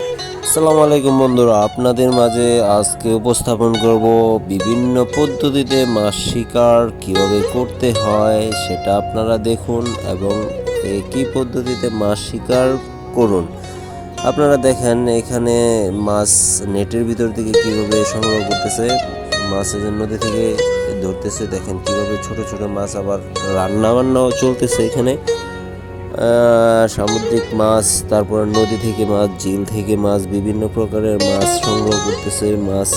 আসসালামু আলাইকুম বন্ধুরা, আপনাদের মাঝে আজকে উপস্থাপন করব বিভিন্ন পদ্ধতিতে মাছ শিকার কীভাবে করতে হয় সেটা আপনারা দেখুন এবং কী পদ্ধতিতে মাছ শিকার করুন। আপনারা দেখেন এখানে মাছ নেটের ভিতর থেকে কীভাবে সংগ্রহ করতেছে, মাছের নদী থেকে ধরতেছে, দেখেন কীভাবে ছোট ছোট মাছ আবার রান্না বান্নাও চলতেছে এখানে। সামুদ্রিক মাছ, তারপর নদী থেকে মাছ, ঝিল থেকে মাছ, বিভিন্ন প্রকারের মাছ সংগ্রহ করতেছে, মাছ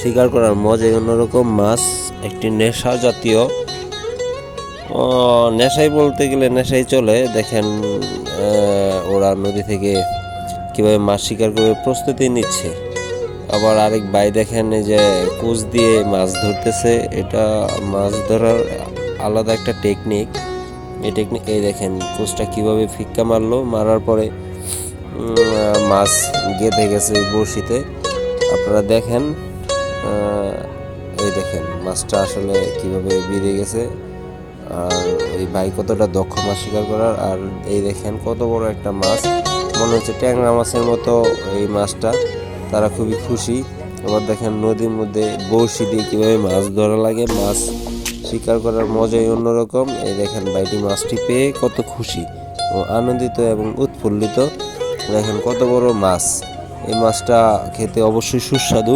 শিকার করার মজাই অন্যরকম। মাছ একটি নেশা জাতীয়। নেশাই বলতে গেলে নেশাই চলে। দেখেন ওরা নদী থেকে কীভাবে মাছ শিকার করে প্রস্তুতি নিচ্ছে। আবার আরেক ভাই দেখেন যে কোচ দিয়ে মাছ ধরতেছে। এটা মাছ ধরার আলাদা একটা টেকনিক টেকনিক এই দেখেন, কোচটা কীভাবে ফিক্কা মারলো। মারার পরে মাছ গেঁথে গেছে বড়শিতে। আপনারা দেখেন এই দেখেন, মাছটা আসলে কীভাবে বেরিয়ে গেছে। আর এই ভাই কতটা দক্ষ মাছ শিকার করার, আর এই দেখেন কত বড় একটা মাছ। মনে হচ্ছে ট্যাংরা মাছের মতো এই মাছটা। তারা খুবই খুশি। আবার দেখেন নদীর মধ্যে বড়শি দিয়ে কীভাবে মাছ ধরা লাগে, মাছ শিকার করার মজাই অন্যরকম। এই দেখেন বাইটি মাছটি পেয়ে কত খুশি ও আনন্দিত এবং উৎফুল্লিত। দেখেন কত বড় মাছ। এই মাছটা খেতে অবশ্যই সুস্বাদু।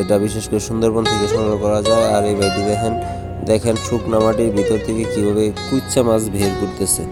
এটা বিশেষ করে সুন্দরবন থেকে সংগ্রহ করা যায়। আর এই বাইটি দেখেন দেখেন শুকনা মাটির ভিতর থেকে কীভাবে কুচ্চা মাছ বের করতেছে।